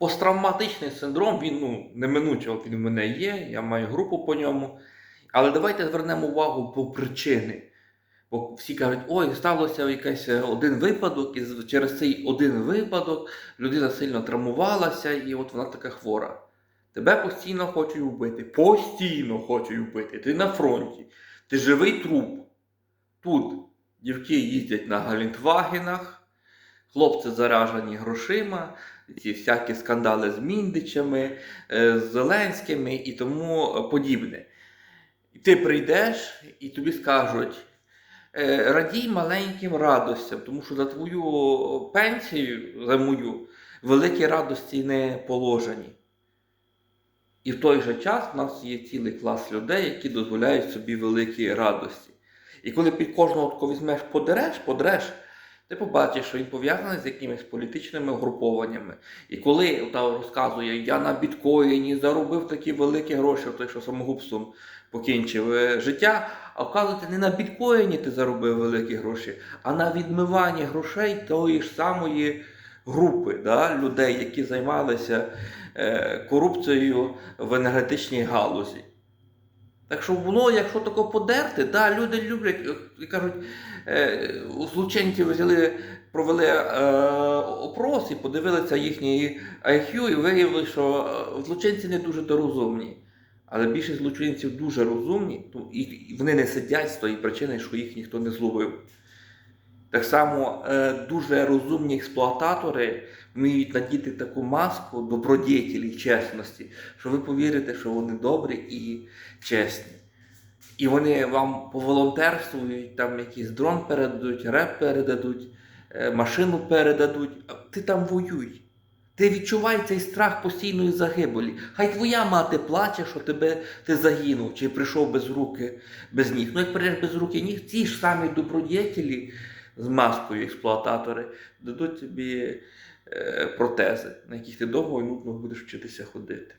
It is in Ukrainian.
посттравматичний синдром, він ну, неминуче от він в мене є, я маю групу по ньому. Але давайте звернемо увагу по причини. Бо всі кажуть, ой, сталося якийсь один випадок, і через цей один випадок людина сильно травмувалася, і от вона така хвора. Тебе постійно хочуть вбити. Постійно хочуть вбити. Ти на фронті, ти живий труп. Тут дівки їздять на Галінтвагенах, хлопці заражені грошима, ці всякі скандали з Міндичами, е, з Зеленськими і тому подібне. Ти прийдеш, і тобі скажуть. е, Радій маленьким радостям, тому що за твою пенсію, за мою, великі радості не положені. І в той же час в нас є цілий клас людей, які дозволяють собі великі радості. І коли під кожного візьмеш, подереш, подреш, ти побачиш, що він пов'язаний з якимись політичними угрупованнями. І коли та розказує, я на біткоїні заробив такі великі гроші, той, що самогубством покінчив е, життя, а вказується, не на біткоїні ти заробив великі гроші, а на відмиванні грошей тої ж самої групи да, людей, які займалися е, корупцією в енергетичній галузі. Так що воно, якщо тако подерти, да, люди люблять і кажуть, е, у злочинців взяли, провели е, опрос і подивилися їхній IQ і виявили, що е, злочинці не дуже то розумні. Але більшість злочинців дуже розумні, і вони не сидять з тої причини, що їх ніхто не зловив. Так само е, дуже розумні експлуататори вміють надіти таку маску добродетелі, чесності, що ви повірите, що вони добрі і чесні. І вони вам поволонтерствують, там якийсь дрон передадуть, реп передадуть, е, машину передадуть, а ти там воюй. Ти відчувай цей страх постійної загибелі. Хай твоя мати плаче, що тебе ти загинув, чи прийшов без руки, без ніг. Ну як прийдеш без руки ніг, ті ж самі добродетелі з маскою експлуататори дадуть тобі е, протези, на яких ти довго і нудно будеш вчитися ходити.